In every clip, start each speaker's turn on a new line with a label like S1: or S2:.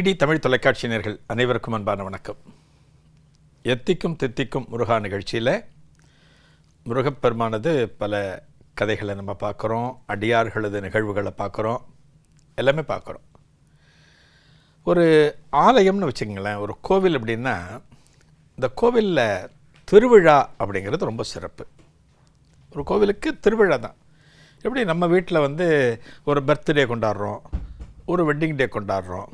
S1: DD Tamil தொலைக்காட்சி நேர்கள் அனைவருக்கும் அன்பான வணக்கம். எத்திக்கும் தித்திக்கும் முருகா நிகழ்ச்சியில் முருகப்பெருமானது பல கதைகளை நம்ம பார்க்குறோம் அடியார்களது நிகழ்வுகளை பார்க்குறோம் எல்லாமே பார்க்குறோம். ஒரு ஆலயம்னு வச்சுக்கங்களேன் ஒரு கோவில் அப்படின்னா இந்த கோவிலில் திருவிழா அப்படிங்கிறது ரொம்ப சிறப்பு. ஒரு கோவிலுக்கு திருவிழா தான். எப்படி நம்ம வீட்டில் வந்து ஒரு பர்த்டே கொண்டாடுறோம் ஒரு வெட்டிங் டே கொண்டாடுறோம்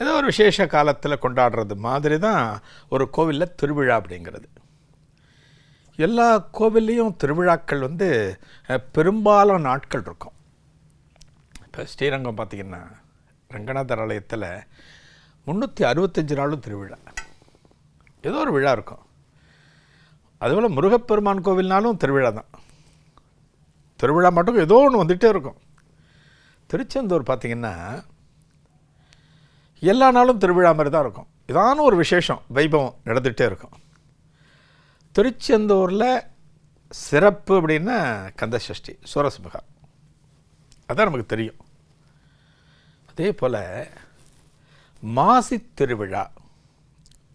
S1: ஏதோ ஒரு விசேஷ காலத்தில் கொண்டாடுறது மாதிரி தான் ஒரு கோவிலில் திருவிழா அப்படிங்கிறது. எல்லா கோவில்லையும் திருவிழாக்கள் வந்து பெரும்பாலான நாட்கள் இருக்கும். இப்போ ஸ்ரீரங்கம் பார்த்திங்கன்னா ரங்கநாதர் ஆலயத்தில் முந்நூற்றி அறுபத்தஞ்சு நாளும் திருவிழா. ஏதோ ஒரு விழா இருக்கும். அதுபோல் முருகப்பெருமான் கோவில்னாலும் திருவிழா தான். திருவிழா மட்டும் ஏதோ ஒன்று வந்துகிட்டே இருக்கும். திருச்செந்தூர் பார்த்திங்கன்னா எல்லா நாளும் திருவிழா மாதிரி தான் இருக்கும். இதான ஒரு விசேஷம். வைபவம் நடந்துகிட்டே இருக்கும். திருச்செந்தூரில் சிறப்பு அப்படின்னா கந்தசஷ்டி சூரசமுகா. அதான் நமக்கு தெரியும். அதே போல் மாசி திருவிழா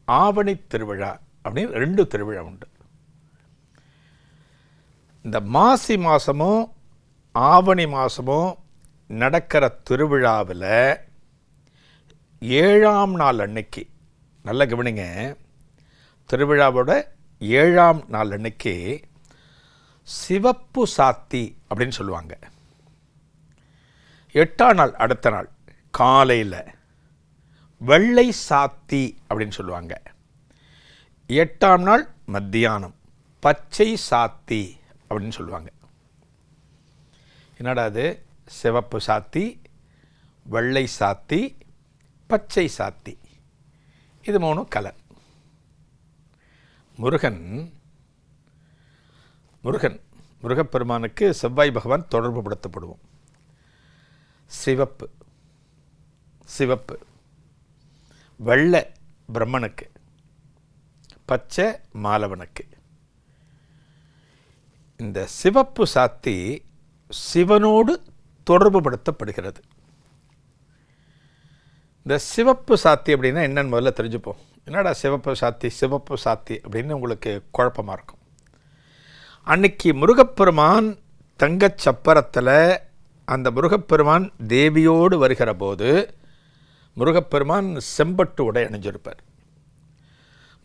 S1: ஆவணி திருவிழா அப்படின்னு ரெண்டு திருவிழா உண்டு. இந்த மாசி மாதமும் ஆவணி மாதமும் நடக்கிற திருவிழாவில் ஏழாம் நாள் அன்னைக்கு நல்ல கவனிங்க திருவிழாவோட ஏழாம் நாள் அன்னைக்கு சிவப்பு சாத்தி அப்படின்னு சொல்லுவாங்க. எட்டாம் நாள் அடுத்த நாள் காலையில் வெள்ளை சாத்தி அப்படின்னு சொல்லுவாங்க. எட்டாம் நாள் மத்தியானம் பச்சை சாத்தி அப்படின்னு சொல்லுவாங்க. என்னடா அது? சிவப்பு சாத்தி வெள்ளை சாத்தி பச்சை சாத்தி. இது மூணும் கலர். முருகன் முருகன் முருகப்பெருமானுக்கு செவ்வாய் பகவான் தொடர்பு படுத்தப்படுவோம். சிவப்பு சிவப்பு. வெள்ளை பிரம்மனுக்கு பச்சை மாலவனுக்கு. இந்த சிவப்பு சாத்தி சிவனோடு தொடர்புபடுத்தப்படுகிறது இந்த சிவப்பு சாத்தி அப்படின்னா என்னன்னு முதல்ல தெரிஞ்சுப்போம். என்னடா சிவப்பு சாத்தி சிவப்பு சாத்தி அப்படின்னு உங்களுக்கு குழப்பமாக இருக்கும். அன்னைக்கு முருகப்பெருமான் தங்கச் சப்பரத்தில் அந்த முருகப்பெருமான் தேவியோடு வருகிற போது முருகப்பெருமான் செம்பட்டு உடை அணிஞ்சிருப்பார்.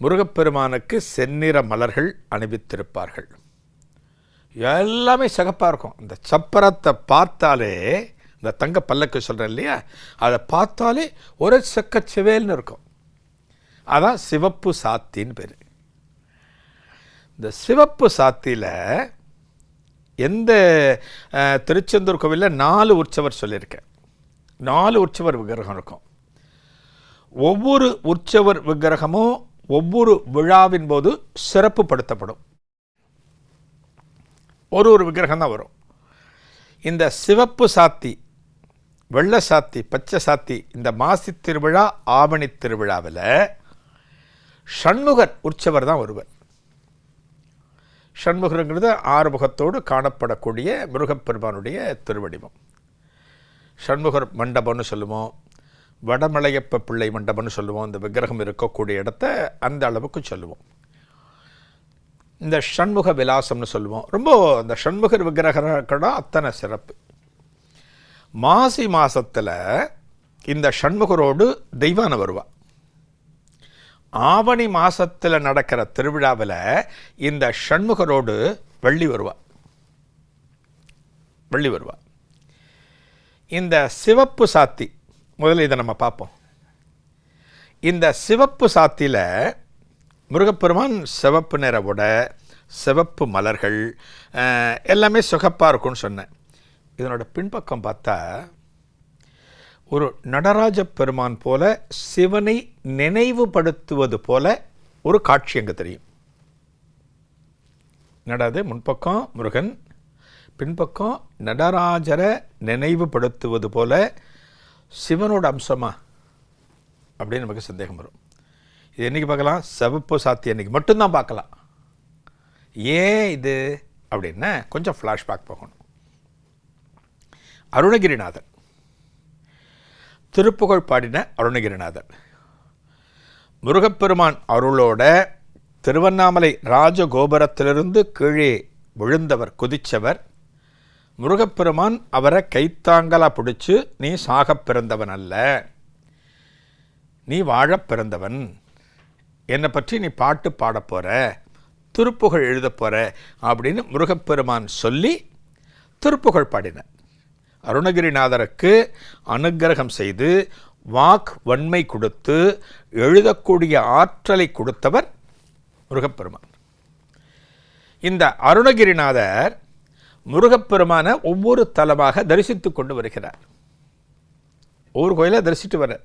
S1: முருகப்பெருமானுக்கு செந்நிற மலர்கள் அணிவித்திருப்பார்கள். எல்லாமே சிகப்பாக இருக்கும். இந்த சப்பரத்தை பார்த்தாலே இந்த தங்க பல்லக்கு சொல்கிறேன் இல்லையா? அதை பார்த்தாலே ஒரு செக்க சிவேல்னு இருக்கும். அதான் சிவப்பு சாத்தின்னு பேர். இந்த சிவப்பு சாத்தியில் எந்த திருச்செந்தூர் கோவிலில் நாலு உற்சவர் சொல்லியிருக்கேன். நாலு உற்சவர் விக்கிரகம் இருக்கும். ஒவ்வொரு உற்சவர் விக்கிரகமும் ஒவ்வொரு விழாவின் போது சிறப்புப்படுத்தப்படும் ஒரு ஒரு விக்கிரகம் தான் வரும். இந்த சிவப்பு சாத்தி வெள்ளை சாத்தி பச்சை சாத்தி இந்த மாசி திருவிழா ஆவணி திருவிழாவில் ஷண்முகர் உற்சவர் தான் ஒருவர். ஷண்முகருங்கிறது ஆறுமுகத்தோடு காணப்படக்கூடிய முருகப்பெருமானுடைய திருவடிவம். ஷண்முகர் மண்டபம்னு சொல்லுவோம் வடமலையப்ப பிள்ளை மண்டபம்னு சொல்லுவோம் இந்த விக்கிரகம் இருக்கக்கூடிய இடத்த அந்த அளவுக்கு சொல்லுவோம். இந்த ஷண்முக விலாசம்னு சொல்லுவோம். ரொம்ப அந்த ஷண்முகர் விக்கிரகம் அத்தனை சிறப்பு. மாசி மாசத்துல இந்த சண்முகரோடு தெய்வான வருவா. ஆவணி மாசத்துல நடக்கிற திருவிழாவில் இந்த சண்முகரோடு வள்ளி வருவா. வள்ளி வருவா. இந்த சிவப்பு சாத்தி முதல்ல இதை நம்ம பார்ப்போம். இந்த சிவப்பு சாத்தியில் முருகப்பெருமான் சிவப்பு நிற உடை சிவப்பு மலர்கள் எல்லாமே சுகப்பாக இருக்கும்னு சொன்னேன். இதனோட பின்பக்கம் பார்த்தா ஒரு நடராஜ பெருமான் போல சிவனை நினைவுபடுத்துவது போல ஒரு காட்சி அங்கே தெரியும். நடாது முன்பக்கம் முருகன் பின்பக்கம் நடராஜரை நினைவுபடுத்துவது போல சிவனோட அம்சமா? அப்படின்னு நமக்கு சந்தேகம் வரும். இது என்றைக்கு பார்க்கலாம்? சிவப்பு சாத்தி அன்னைக்கு மட்டும்தான் பார்க்கலாம். ஏன் இது? அப்படின்னா கொஞ்சம் ஃப்ளாஷ்பேக் போகணும். அருணகிரிநாதர் திருப்புகழ் பாடின அருணகிரிநாதர் முருகப்பெருமான் அருளோட திருவண்ணாமலை ராஜகோபுரத்திலிருந்து கீழே விழுந்தவர் குதிச்சவர். முருகப்பெருமான் அவரை கைத்தாங்கலா பிடிச்சு நீ சாகப் பிறந்தவன் அல்ல. நீ வாழப் பிறந்தவன். என்னை பற்றி நீ பாட்டு பாடப் போற திருப்புகழ் எழுதப் போகிற அப்படின்னு முருகப்பெருமான் சொல்லி திருப்புகழ் பாடினார். அருணகிரிநாதருக்கு அனுக்கிரகம் செய்து வாக் வன்மை கொடுத்து எழுதக்கூடிய ஆற்றலை கொடுத்தவர் முருகப்பெருமான். இந்த அருணகிரிநாதர் முருகப்பெருமான ஒவ்வொரு தலமாக தரிசித்து கொண்டு வருகிறார். ஒவ்வொரு கோயிலை தரிசித்து வர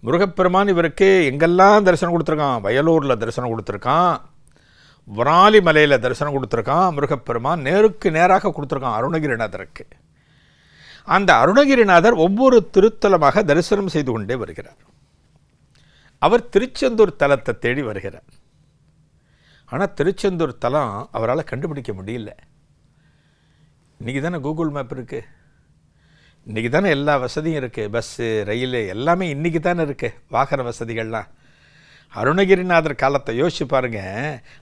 S1: முருகப்பெருமான் இவருக்கு எங்கெல்லாம் தரிசனம் கொடுத்துருக்கான்? வயலூரில் தரிசனம் கொடுத்துருக்கான். விராலி மலையில் தரிசனம் கொடுத்துருக்கான் முருகப்பெருமான். நேருக்கு நேராக கொடுத்துருக்கான் அருணகிரிநாதருக்கு. அந்த அருணகிரிநாதர் ஒவ்வொரு திருத்தலமாக தரிசனம் செய்து கொண்டே வருகிறார். அவர் திருச்செந்தூர் தலத்தை தேடி வருகிறார். ஆனால் திருச்செந்தூர் தலம் அவரால் கண்டுபிடிக்க முடியல. இன்றைக்கி தானே கூகுள் மேப் இருக்குது இன்றைக்கி தானே எல்லா வசதியும் இருக்குது பஸ்ஸு ரயில் எல்லாமே இன்றைக்கி தானே இருக்குது வாகன வசதிகள்லாம். அருணகிரிநாதர் காலத்தை யோசிச்சு பாருங்க.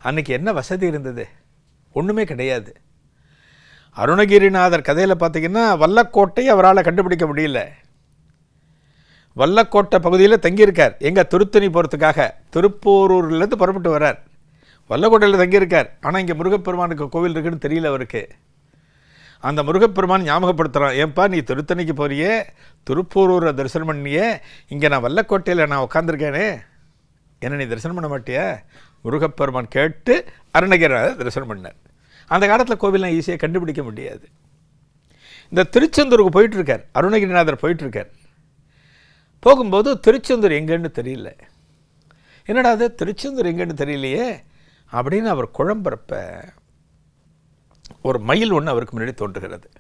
S1: அன்னைக்கு என்ன வசதி இருந்தது? ஒன்றுமே கிடையாது. அருணகிரிநாதர் கதையில் பார்த்தீங்கன்னா வல்லக்கோட்டை அவரால் கண்டுபிடிக்க முடியல. வல்லக்கோட்டை பகுதியில் தங்கியிருக்கார். எங்கே திருத்தணி போகிறதுக்காக திருப்போரூர்லேருந்து புறப்பட்டு வர்றார். வல்லக்கோட்டையில் தங்கியிருக்கார். ஆனால் இங்கே முருகப்பெருமானுக்கு கோவில் இருக்குன்னு தெரியல அவருக்கு. அந்த முருகப்பெருமான் ஞாபகப்படுத்துகிறான் ஏன்பா நீ திருத்தணிக்கு போறியே? திருப்பூரூரை தரிசனம் பண்ணியே? இங்கே நான் வல்லக்கோட்டையில் நான் உட்காந்துருக்கேனே என்ன நீ தரிசனம் பண்ண மாட்டியா? முருகப்பெருமான் கேட்டு அருணகிரிநாதர் தரிசனம் பண்ணார். அந்த காலத்தில் கோவில்லாம் ஈஸியாக கண்டுபிடிக்க முடியாது. இந்த திருச்செந்தூருக்கு போயிட்டுருக்கார். அருணகிரிநாதர் போயிட்டுருக்கார். போகும்போது திருச்செந்தூர் எங்கேன்னு தெரியல. என்னடா அது திருச்செந்தூர் எங்கேன்னு தெரியலையே அப்படின்னு அவர் குழம்புறப்ப ஒரு மயில் ஒன்று அவருக்கு முன்னாடி தோன்றுகிறது.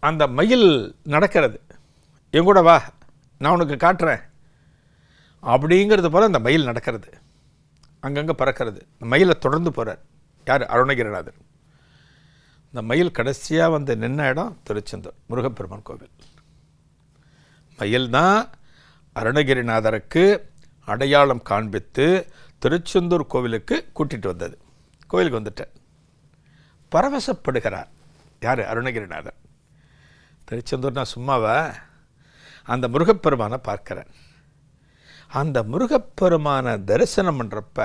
S1: அந்த மயில் நடக்கிறது. எங்கூட வா நான் உனக்கு காட்டுறேன். அப்படிங்கிறது போல் அந்த மயில் நடக்கிறது. அங்கங்கே பறக்கிறது. இந்த மயிலை தொடர்ந்து போகிறார் யார்? அருணகிரிநாதர். இந்த மயில் கடைசியாக வந்து நின்ன இடம் திருச்செந்தூர் முருகப்பெருமான் கோவில். மயில் தான் அருணகிரிநாதருக்கு அடையாளம் காண்பித்து திருச்செந்தூர் கோவிலுக்கு கூட்டிகிட்டு வந்தது. கோவிலுக்கு வந்துட்டேன் பரவசப்படுகிறார். யார்? அருணகிரிநாதர். திருச்செந்தூர் நான் சும்மாவா? அந்த முருகப்பெருமானை பார்க்கிறேன் அந்த முருகப்பெருமானை தரிசனம் பண்ணுறப்ப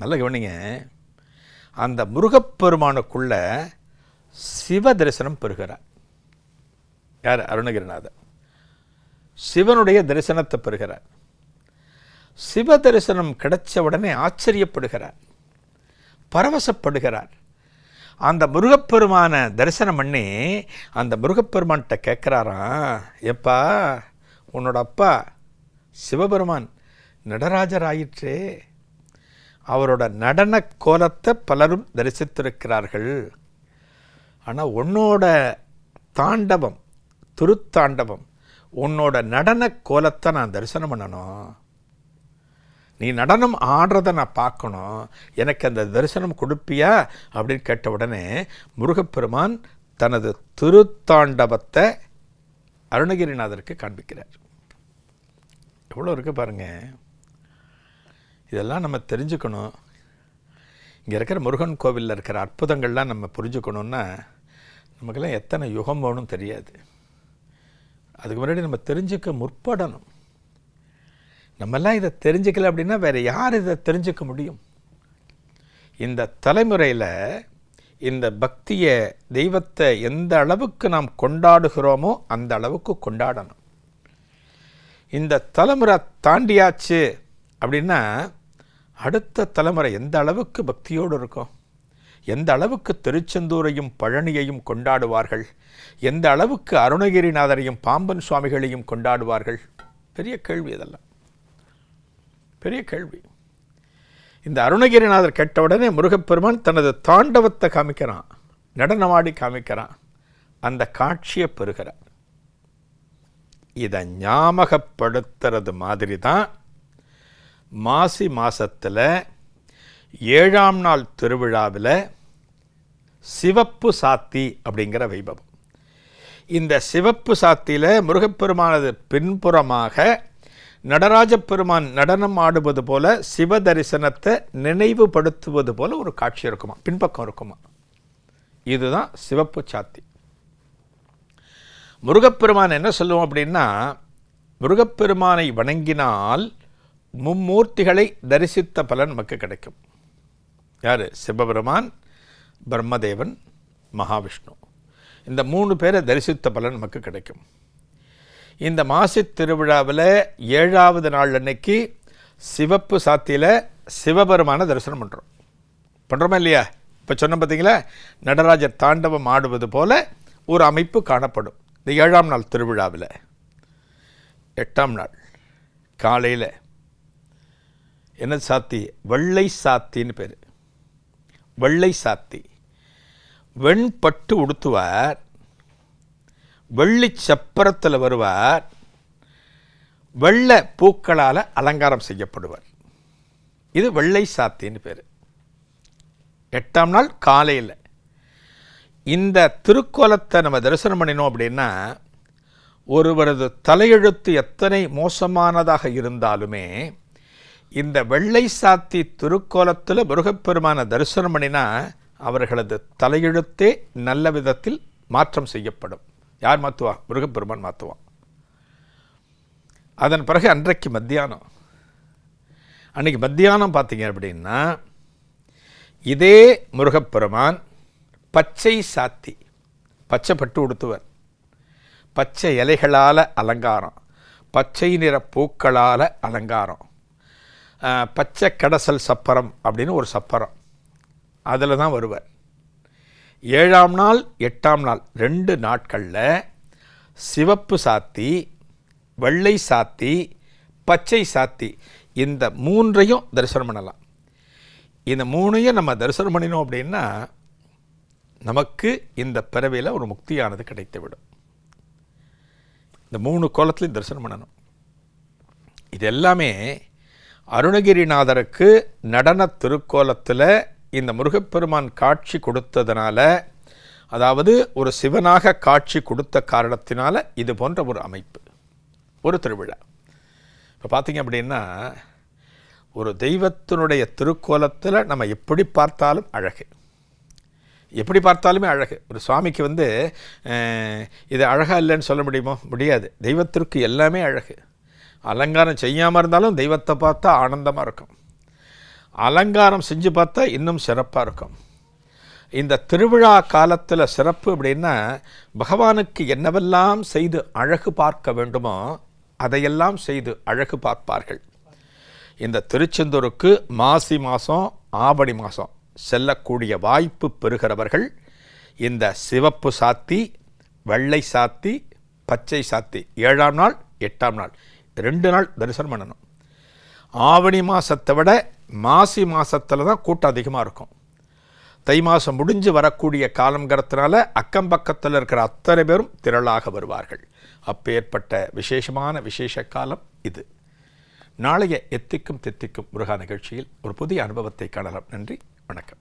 S1: நல்ல கவனிங்க அந்த முருகப்பெருமானுக்குள்ள சிவ தரிசனம் பெறுகிறார். யார்? அருணகிரிநாதர். சிவனுடைய தரிசனத்தை பெறுகிறார். சிவ தரிசனம் கிடைச்ச உடனே ஆச்சரியப்படுகிறார். பரவசப்படுகிறார். அந்த முருகப்பெருமான தரிசனம் பண்ணி அந்த முருகப்பெருமான்கிட்ட கேட்குறாராம் எப்பா உன்னோட அப்பா சிவபெருமான் நடராஜர் ஆயிற்றே அவரோட நடன கோலத்தை பலரும் தரிசித்திருக்கிறார்கள். ஆனால் உன்னோட தாண்டவம் திருத்தாண்டவம் உன்னோட நடன கோலத்தை நான் தரிசனம் பண்ணணும். நீ நடனம் ஆடுறத நான் பார்க்கணும். எனக்கு அந்த தரிசனம் கொடுப்பியா? அப்படின்னு கேட்ட உடனே முருகப்பெருமான் தனது திருத்தாண்டவத்தை அருணகிரிநாதருக்கு காண்பிக்கிறார். எவ்வளோ இருக்குது பாருங்கள் இதெல்லாம் நம்ம தெரிஞ்சுக்கணும். இங்கே இருக்கிற முருகன் கோவிலில் இருக்கிற அற்புதங்கள்லாம் நம்ம புரிஞ்சுக்கணுன்னா நமக்கெல்லாம் எத்தனை யுகம் வேணும் தெரியாது. அதுக்கு முன்னாடி நம்ம தெரிஞ்சுக்க முற்படணும். நம்மெல்லாம் இதை தெரிஞ்சுக்கல அப்படின்னா வேறு யார் இதை தெரிஞ்சுக்க முடியும்? இந்த தலைமுறையில் இந்த பக்தியை தெய்வத்தை எந்த அளவுக்கு நாம் கொண்டாடுகிறோமோ அந்த அளவுக்கு கொண்டாடணும். இந்த தலைமுறை தாண்டியாச்சு அப்படின்னா அடுத்த தலைமுறை எந்த அளவுக்கு பக்தியோடு இருக்கும் எந்த அளவுக்கு திருச்செந்தூரையும் பழனியையும் கொண்டாடுவார்கள் எந்த அளவுக்கு அருணகிரிநாதரையும் பாம்பன் சுவாமிகளையும் கொண்டாடுவார்கள்? பெரிய கேள்வி இதெல்லாம். பெரிய கேள்வி. இந்த அருணகிரிநாதர் கேட்ட உடனே முருகப்பெருமான் தனது தாண்டவத்தை காமிக்கிறான் நடனமாடி காமிக்கிறான் அந்த காட்சியை பெறுகிறார். இதை ஞாபகப்படுத்துறது மாதிரி தான் மாசி மாசத்தில் ஏழாம் நாள் திருவிழாவில் சிவப்பு சாத்தி அப்படிங்கிற வைபவம். இந்த சிவப்பு சாத்தியில் முருகப்பெருமானது பின்புறமாக நடராஜ பெருமான் நடனம் ஆடுவது போல சிவ தரிசனத்தை நினைவுபடுத்துவது போல ஒரு காட்சி இருக்குமா? பின்பக்கம் இருக்குமா? இதுதான் சிவப்பு சாத்தி. முருகப்பெருமான் என்ன சொல்லுவோம் அப்படின்னா முருகப்பெருமானை வணங்கினால் மும்மூர்த்திகளை தரிசித்த பலன் நமக்கு கிடைக்கும். யார்? சிவபெருமான் பிரம்மதேவன் மகாவிஷ்ணு. இந்த மூணு பேரை தரிசித்த பலன் நமக்கு கிடைக்கும். இந்த மாசி திருவிழாவில் ஏழாவது நாள் அன்னைக்கு சிவப்பு சாத்தியில் சிவபெருமான தரிசனம் பண்ணுறோம் பண்ணுறோமா இல்லையா? இப்போ சொன்ன பார்த்தீங்களா நடராஜர் தாண்டவம் ஆடுவது போல ஒரு அமைப்பு காணப்படும். இந்த ஏழாம் நாள் திருவிழாவில். எட்டாம் நாள் காலையில் என்ன சாத்தி? வெள்ளை சாத்தின்னு பேர். வெள்ளை சாத்தி. வெண்பட்டு உடுத்துவார். வெள்ளி சப்பரத்தில் வருவார். வெள்ளை பூக்களால் அலங்காரம் செய்யப்படுவார். இது வெள்ளை சாத்தின்னு பேர். எட்டாம் நாள் காலையில். இந்த திருக்கோலத்தை நம்ம தரிசனம் பண்ணினோம் அப்படின்னா ஒருவரது தலையெழுத்து எத்தனை மோசமானதாக இருந்தாலுமே இந்த வெள்ளை சாத்தி திருக்கோலத்தில் முருகப்பெருமான தரிசனம் பண்ணினா அவர்களது தலையெழுத்தே நல்ல விதத்தில் மாற்றம் செய்யப்படும். யார் மாற்றுவா முருகப்பெருமான் மாற்றுவான் அதன் பிறகு அன்றைக்கு மத்தியானம். அன்றைக்கி மத்தியானம் பார்த்தீங்க அப்படின்னா இதே முருகப்பெருமான் பச்சை சாத்தி பச்சை பட்டு உடுத்துவர். பச்சை இலைகளால் அலங்காரம் பச்சை நிற பூக்களால் அலங்காரம். பச்சை கடசல் சப்பரம் அப்படின்னு ஒரு சப்பரம். அதில் தான் வருவார். ஏழாம் நாள் எட்டாம் நாள் ரெண்டு நாட்களில் சிவப்பு சாத்தி வெள்ளை சாத்தி பச்சை சாத்தி இந்த மூன்றையும் தரிசனம் பண்ணலாம். இந்த மூணையும் நம்ம தரிசனம் பண்ணினோம் அப்படின்னா நமக்கு இந்த பிறவியில் ஒரு முக்தியானது கிடைத்துவிடும். இந்த மூணு கோலத்துலையும் தரிசனம் பண்ணணும். இது எல்லாமே அருணகிரிநாதருக்கு நடன திருக்கோலத்தில் இந்த முருகப்பெருமான் காட்சி கொடுத்ததுனால அதாவது ஒரு சிவனாக காட்சி கொடுத்த காரணத்தினால இது போன்ற ஒரு அமைப்பு ஒரு திருவிழா. இப்போ பார்த்தீங்க அப்படின்னா ஒரு தெய்வத்தினுடைய திருக்கோலத்தில் நம்ம எப்படி பார்த்தாலும் அழகு. எப்படி பார்த்தாலுமே அழகு. ஒரு சுவாமிக்கு வந்து இது அழகாக இல்லைன்னு சொல்ல முடியுமோ? முடியாது. தெய்வத்திற்கு எல்லாமே அழகு. அலங்காரம் செய்யாமல் இருந்தாலும் தெய்வத்தை பார்த்தா ஆனந்தமாக இருக்கும். அலங்காரம் செஞ்சு பார்த்தா இன்னும் சிறப்பாக இருக்கும். இந்த திருவிழா காலத்தில் சிறப்பு அப்படின்னா பகவானுக்கு என்னவெல்லாம் செய்து அழகு பார்க்க வேண்டுமோ அதையெல்லாம் செய்து அழகு பார்ப்பார்கள். இந்த திருச்செந்தூருக்கு மாசி மாதம் ஆவணி மாதம் செல்லக்கூடிய வாய்ப்பு பெறுகிறவர்கள் இந்த சிவப்பு சாத்தி வெள்ளை சாத்தி பச்சை சாத்தி ஏழாம் நாள் எட்டாம் நாள் ரெண்டு நாள் தரிசனம் பண்ணணும். ஆவணி மாதத்தை விட மாசி மாதத்தில் தான் கூட்டம் அதிகமாக இருக்கும். தை மாதம் முடிஞ்சு வரக்கூடிய காலங்கிறதுனால அக்கம் பக்கத்தில் இருக்கிற அத்தனை பேரும் திரளாக வருவார்கள். அப்பேற்பட்ட விசேஷமான விசேஷ காலம் இது. நாளைய எத்திக்கும் தித்திக்கும் முருகா நிகழ்ச்சியில் ஒரு புதிய அனுபவத்தை காணலாம். நன்றி வணக்கம்.